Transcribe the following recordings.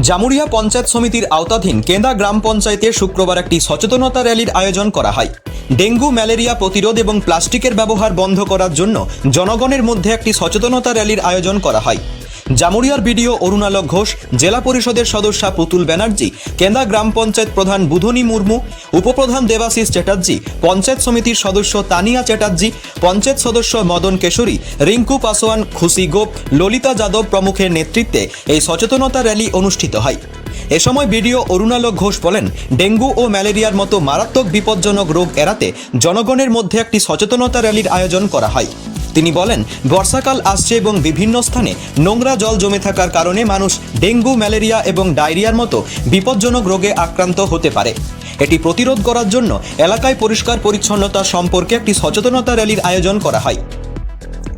জামুরিয়া পঞ্চায়েত সমিতির আওতাধীন কেন্দা গ্রাম পঞ্চায়েতে শুক্রবার একটি সচেতনতা র্যালির আয়োজন করা হয়। ডেঙ্গু, ম্যালেরিয়া প্রতিরোধ এবং প্লাস্টিকের ব্যবহার বন্ধ করার জন্য জনগণের মধ্যে একটি সচেতনতা র্যালির আয়োজন করা হয়। জামুরিয়ার বিডিও অরুণালক ঘোষ, জেলা পরিষদের সদস্যা পুতুল ব্যানার্জি, কেন্দা গ্রাম পঞ্চায়েত প্রধান বুধনী মুর্মু, উপপ্রধান দেবাশিস চ্যাটার্জি, পঞ্চায়েত সমিতির সদস্য তানিয়া চ্যাটার্জি, পঞ্চায়েত সদস্য মদন কেশরী, রিঙ্কু পাসোয়ান, খুশি গোপ, ললিতা যাদব প্রমুখের নেতৃত্বে এই সচেতনতা র্যালি অনুষ্ঠিত হয়। এ সময় বিডিও অরুণালক ঘোষ বলেন, ডেঙ্গু ও ম্যালেরিয়ার মতো মারাত্মক বিপজ্জনক রোগ এড়াতে জনগণের মধ্যে একটি সচেতনতা র্যালির আয়োজন করা হয়। তিনি বলেন, বর্ষাকাল আসছে এবং বিভিন্ন স্থানে নোংরা জল জমে থাকার কারণে মানুষ ডেঙ্গু, ম্যালেরিয়া এবং ডায়রিয়ার মতো বিপজ্জনক রোগে আক্রান্ত হতে পারে। এটি প্রতিরোধ করার জন্য এলাকায় পরিষ্কার পরিচ্ছন্নতা সম্পর্কে একটি সচেতনতা র্যালির আয়োজন করা হয়।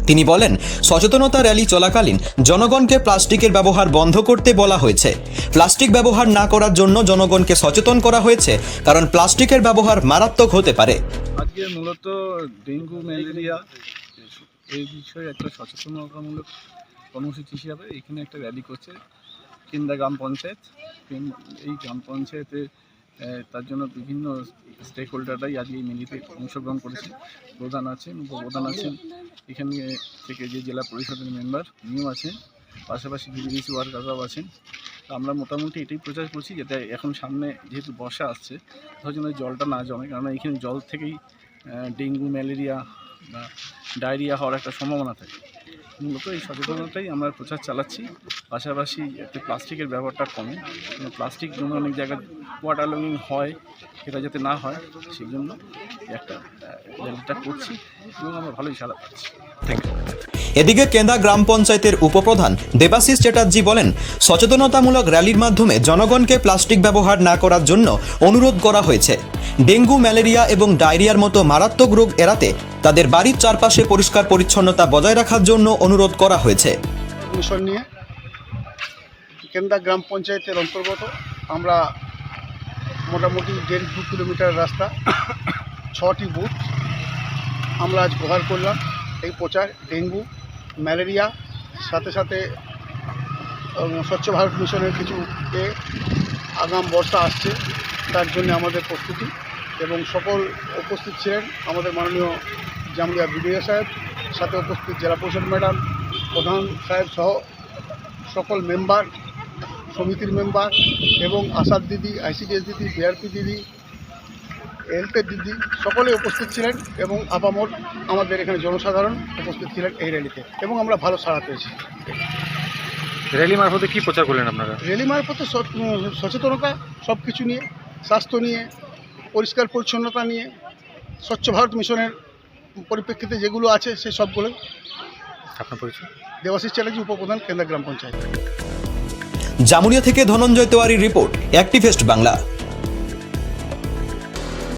তিনি বলেন, সচেতনতা র্যালি চলাকালীন জনগণকে প্লাস্টিকের ব্যবহার বন্ধ করতে বলা হয়েছে। প্লাস্টিক ব্যবহার না করার জন্য জনগণকে সচেতন করা হয়েছে, কারণ প্লাস্টিকের ব্যবহার মারাত্মক হতে পারে। আজকে মূলত ডেঙ্গু, ম্যালেরিয়া এই বিষয়ে একটা সচেতনতামূলক কর্মসূচি হিসাবে এখানে একটা র্যালি করছে কিন্দা গ্রাম পঞ্চায়েত। এই গ্রাম পঞ্চায়েতে তার জন্য বিভিন্ন স্টেক হোল্ডাররাই আজকে এই মিলিতে অংশগ্রহণ করেছে। প্রধান আছেন, উপপ্রধান আছেন। এখানে থেকে যে জেলা পরিষদের মেম্বার উনিও আছেন, পাশাপাশি বিডিসি ওয়ার্কাররাও আছেন। আমরা মোটামুটি এটাই প্রচার করছি যাতে এখন সামনে যেহেতু বর্ষা আসছে, তার জন্য জলটা না জমে কারণ এখানে জল থেকেই ডেঙ্গু, ম্যালেরিয়া বা ডায়রিয়া হওয়ার একটা সম্ভাবনা থাকে। মূলত এই সচেতনতাই আমরা প্রচার চালাচ্ছি। পাশাপাশি যাতে প্লাস্টিকের ব্যবহারটা কমে। প্লাস্টিক জন্য অনেক জায়গায় ওয়াটার লগিং হয়, সেটা যাতে না হয়, সেই জন্য একটা র্যালিটা করছি এবং আমরা ভালোই সারা পাচ্ছি। এদিকে কেন্দা গ্রাম পঞ্চায়েতের উপপ্রধান দেবাশিস চ্যাটার্জি বলেন, সচেতনতামূলক র্যালির মাধ্যমে জনগণকে প্লাস্টিক ব্যবহার না করার জন্য অনুরোধ করা হয়েছে। ডেঙ্গু, ম্যালেরিয়া এবং ডায়রিয়ার মতো মারাত্মক রোগ এড়াতে তাদের বাড়ির চারপাশে পরিষ্কার পরিচ্ছন্নতা বজায় রাখার জন্য অনুরোধ করা হয়েছে। মিশন নিয়ে গ্রাম পঞ্চায়েতের অন্তর্গত আমরা মোটামুটি দেড় দু কিলোমিটার রাস্তা, ছটি বুথ আমরা আজ কভার করলাম। এই প্রচার, ডেঙ্গু, ম্যালেরিয়া, সাথে সাথে স্বচ্ছ ভারত মিশনের কিছু আগাম বর্ষা আসছে, তার জন্য আমাদের প্রস্তুতি। এবং সকল উপস্থিত ছিলেন আমাদের মাননীয় জামুরিয়া বিডিও সাহেব সাথে উপস্থিত জেলা পরিষদ ম্যাডাম প্রধান সাহেব সহ সকল মেম্বার সমিতির মেম্বার এবং আসাদ দিদি আইসিডিএস দিদি বিআরপি দিদি হেলথের দিদি সকলে উপস্থিত ছিলেন এবং আপামর আমাদের এখানে জনসাধারণ উপস্থিত ছিলেন এই র্যালিতে এবং আমরা ভালো সাড়া পেয়েছি। র্যালি মারফতে কি প্রচার করলেন আপনারা? র্যালি মারফতে সচেতনতা সব কিছু নিয়ে স্বাস্থ্য নিয়ে পরিষ্কার পরিচ্ছন্নতা নিয়ে স্বচ্ছ ভারত মিশনের পরিপ্রেক্ষিতে যেগুলো আছে সে সবগুলো। আপনার পরিচয়? দেবাশিস চ্যাটার্জি উপপ্রধান কেন্দ্র গ্রাম পঞ্চায়েত। জামুরিয়া থেকে ধনঞ্জয় তেওয়ারির রিপোর্ট অ্যাক্টিভেস্ট বাংলা।